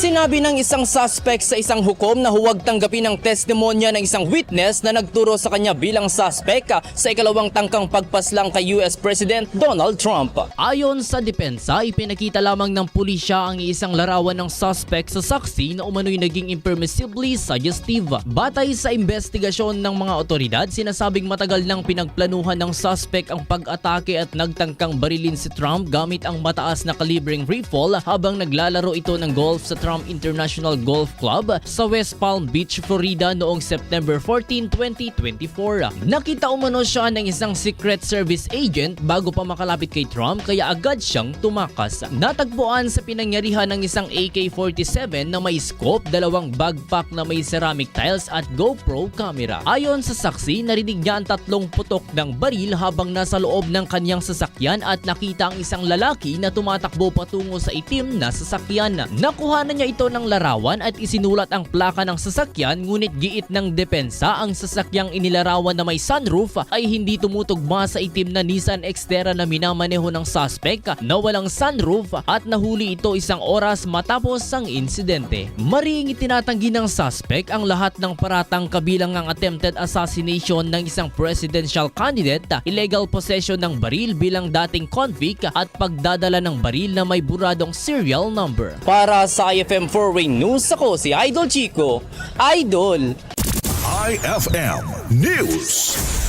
Sinabi ng isang suspect sa isang hukom na huwag tanggapin ang testimonya ng isang witness na nagturo sa kanya bilang suspect sa ikalawang tangkang pagpaslang kay US President Donald Trump. Ayon sa depensa, ipinakita lamang ng pulisya ang isang larawan ng suspect sa saksi na umano'y naging impermissibly suggestive. Batay sa investigasyon ng mga otoridad, sinasabing matagal nang pinagplanuhan ng suspect ang pag-atake at nagtangkang barilin si Trump gamit ang mataas na kalibreng rifle habang naglalaro ito ng golf sa Trump International Golf Club sa West Palm Beach, Florida noong September 14, 2024. Nakita umano siya ng isang Secret Service agent bago pa makalapit kay Trump kaya agad siyang tumakas. Natagpuan sa pinangyarihan ng isang AK-47 na may scope, dalawang backpack na may ceramic tiles at GoPro camera. Ayon sa saksi, narinig niya ang tatlong putok ng baril habang nasa loob ng kanyang sasakyan at nakita ang isang lalaki na tumatakbo patungo sa itim na sasakyan. Nakuha na niya ito ng larawan at isinulat ang plaka ng sasakyan ngunit giit ng depensa ang sasakyang inilarawan na may sunroof ay hindi tumutugma sa itim na Nissan Xterra na minamaneho ng suspect na walang sunroof at nahuli ito isang oras matapos ang insidente. Maring itinatanggi ng suspect ang lahat ng paratang kabilang ang attempted assassination ng isang presidential candidate, illegal possession ng baril bilang dating convict at pagdadala ng baril na may buradong serial number. Para sa IFM Foreign News, ako si Idol Chico. Idol! IFM News.